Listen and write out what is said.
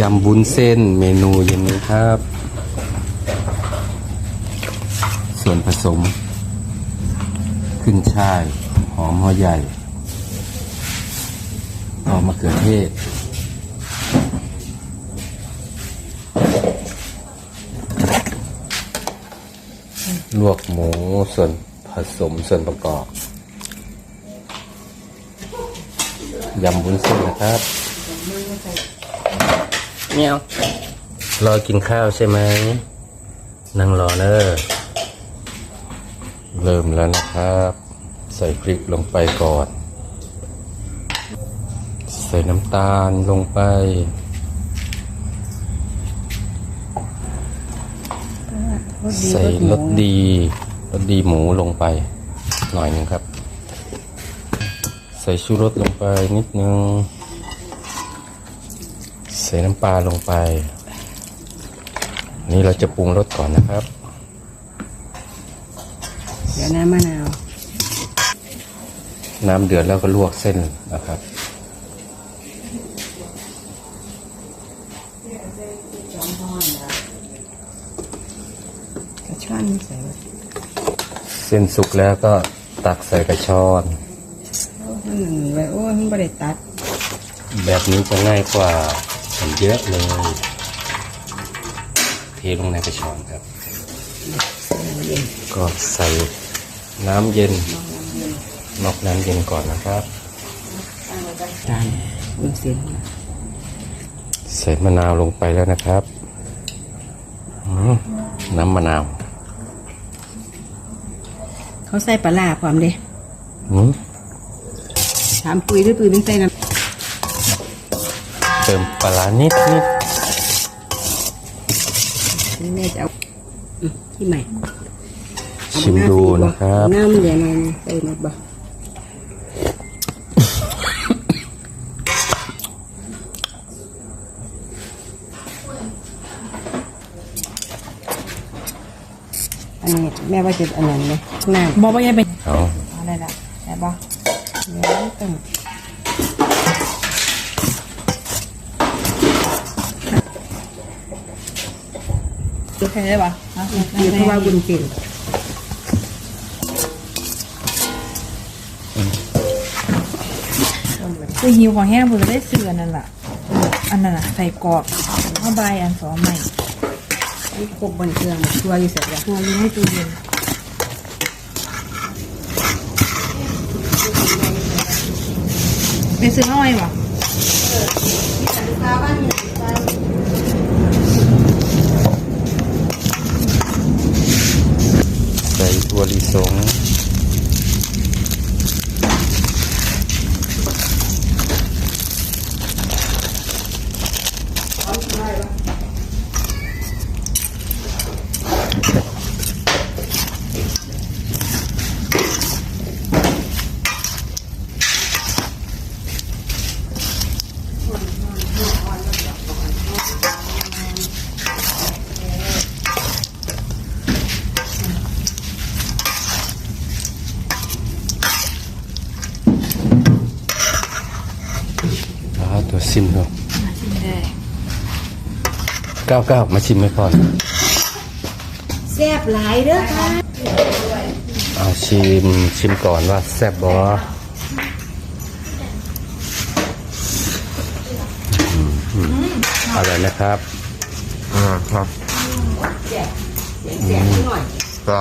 ยำบุ้นเส้นเมนูเย็นนี้ครับ ส่วนผสม ขึ้นช่าย หอมหัวใหญ่ดอกมะเขือเทศ ลวกหมูส่วนผสมส่วนประกอบ ยำบุ้นเส้นนะครับ เมียรอกินข้าวใช่ไหมนั่งรอเนอะเริ่มแล้วนะครับ ใส่พริกลงไปก่อน ใส่น้ำตาลลงไปใส่รสดีรสดีหมูลงไป หน่อยหนึงครับ ใส่ชูรสลงไปนิดนึง ใส่น้ำปลาลงไป นี่เราจะปรุงรสก่อนนะครับ เดี๋ยวน้ำมะนาว น้ำเดือดแล้วก็ลวกเส้นนะครับกระช่อนใส่ไว้เส้นสุกแล้วก็ตักใส่กระชอนโอ้มันหนึ่งไว้โอ้ยมันบริตัด แบบนี้จะง่ายกว่า เยอะเลย เทลงในกระชอนครับใส่น้ำเย็นก็ใส่น้ำเย็นนอกน้ำเย็นก่อนนะครับจานบุญเส้นใส่มะนาวลงไปแล้วนะครับอืมน้ำมะนาว เขาใส่ปลาร้าความเด้อืมถามปุยหรือปุยเป็นใส่น้ เติมปลาร้านิดนิดำแม่จะเอาอืมที่ใหม่ชิมดูนะครับน้ำเดี๋ยวมันใส่หมดบ่อันนี้แม่ว่าจะอันนั้นเลยน้ำบอกว่ายังเป็นเอาอะไรล่ะแต่บอกเดี๋ยวต้อง โอเคได้ปะเดี๋ยวเพราะว่าบุญเส้นคือหิวของแห้งผมจะได้เสือนั่นแหละอันนั้นน่ะใส่กรอบข้าวใบอันสองใหม่นี่ครบบนเครื่องชัวร์อยู่เสร็จแล้วตัวนี้ให้ตู้เย็นไปซื้อน้อยปะใส่ถั่วลิสงเอ ลิสง ชิมดูชิมได้ก้าวก้าวมาชิมให้ก่อนแซ่บหลายเด้อค่ะเอาชิมชิมก่อนว่าแซ่บบอมอร่อยนะครับอ่าครับก็